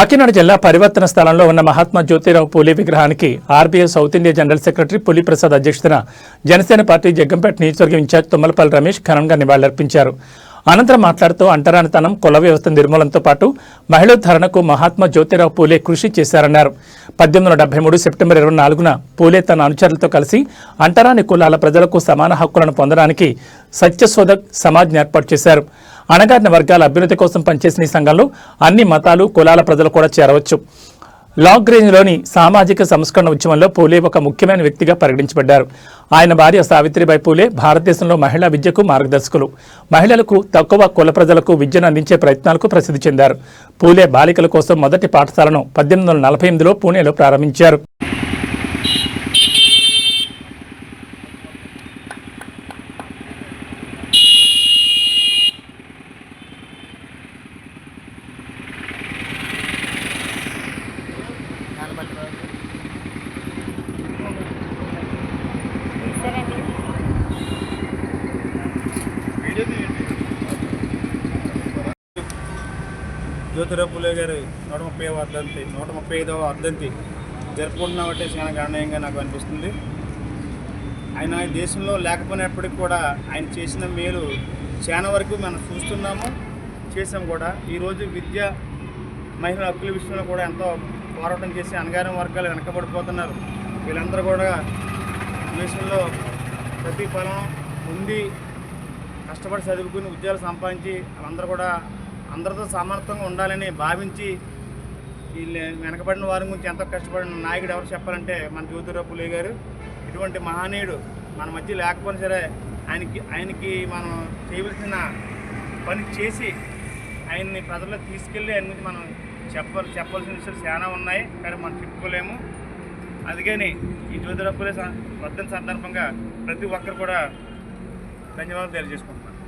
కాకినాడ జిల్లా పరివర్తన స్థలంలో ఉన్న మహాత్మా జ్యోతిరావు పూలే విగ్రహానికి RBI South India general secretary Puli Prasad అధ్యక్షతన జనసేన పార్టీ జగ్గంపేట నియోజకవర్గం ఇన్ఛార్జ్ తుమ్మలపల్లి రమేష్ ఘనంగా నివాళులర్పించారు. అనంతరం మాట్లాడుతూ అంటరానితనం కుల వ్యవస్థ నిర్మూలనతో పాటు మహిళోద్ధరణకు మహాత్మా జ్యోతిరావు పూలే కృషి చేశారన్నారు. పద్దెనిమిది వందల డెబ్బై మూడు సెప్టెంబర్ ఇరవై నాలుగున పూలే తన అనుచరులతో కలిసి అంటరాని కులాల ప్రజలకు సమాన హక్కులను పొందడానికి సత్యశోధక్ సమాజ్ని ఏర్పాటు చేశారు. అణగారిన వర్గాల అభ్యున్నతి కోసం పనిచేసిన ఈ సంఘంలో అన్ని మతాలు కులాల ప్రజలు కూడా చేరవచ్చు. లాంగ్ రేంజ్లోని సామాజిక సంస్కరణ ఉద్యమంలో పూలే ఒక ముఖ్యమైన వ్యక్తిగా పరిగణించబడ్డారు. ఆయన భార్య సావిత్రిబాయి పూలే భారతదేశంలో మహిళా విద్యకు మార్గదర్శకులు. మహిళలకు తక్కువ కుల ప్రజలకు విద్యను అందించే ప్రయత్నాలకు ప్రసిద్ధి చెందారు. పూలే బాలికల కోసం మొదటి పాఠశాలను పద్దెనిమిది వందల నలభై ఎనిమిదిలో పూణేలో ప్రారంభించారు. జ్యోతిరావు పులే గారి నూట ముప్పై వర్ధంతి నూట ముప్పై ఐదవ వర్ధంతి జరుపుకుంటున్నామంటే చాలా గణనీయంగా నాకు అనిపిస్తుంది. ఆయన దేశంలో లేకపోయినప్పటికీ కూడా ఆయన చేసిన మేలు చాలా వరకు మనం చూస్తున్నాము చేసాం కూడా. ఈరోజు విద్య మహిళల హక్కుల విషయంలో కూడా ఎంతో పోరాటం చేసి అనగారం వర్గాలు వెనకబడిపోతున్నారు. వీళ్ళందరూ కూడా దేశంలో ప్రతిఫలం ఉంది కష్టపడి చదువుకుని ఉద్యోగాలు సంపాదించి వాళ్ళందరూ కూడా అందరితో సమర్థంగా ఉండాలని భావించి వీళ్ళు వెనకబడిన వారి గురించి ఎంతో కష్టపడిన నాయకుడు ఎవరు చెప్పాలంటే మన జ్యోతిరావు పులే గారు. ఇటువంటి మహనీయుడు మన మధ్య లేకపోయినా సరే ఆయనకి ఆయనకి మనం చేయవలసిన పని చేసి ఆయన్ని ప్రజల్లో తీసుకెళ్ళి ఆయన గురించి మనం చెప్పాలి చెప్పాల్సిన విషయాలు చాలా ఉన్నాయి. కానీ మనం చెప్పుకోలేము. అందుకని ఈ జ్యోతిరావు పులే వర్ధన సందర్భంగా ప్రతి ఒక్కరు కూడా ధన్యవాదాలు తెలియజేసుకుంటున్నాను.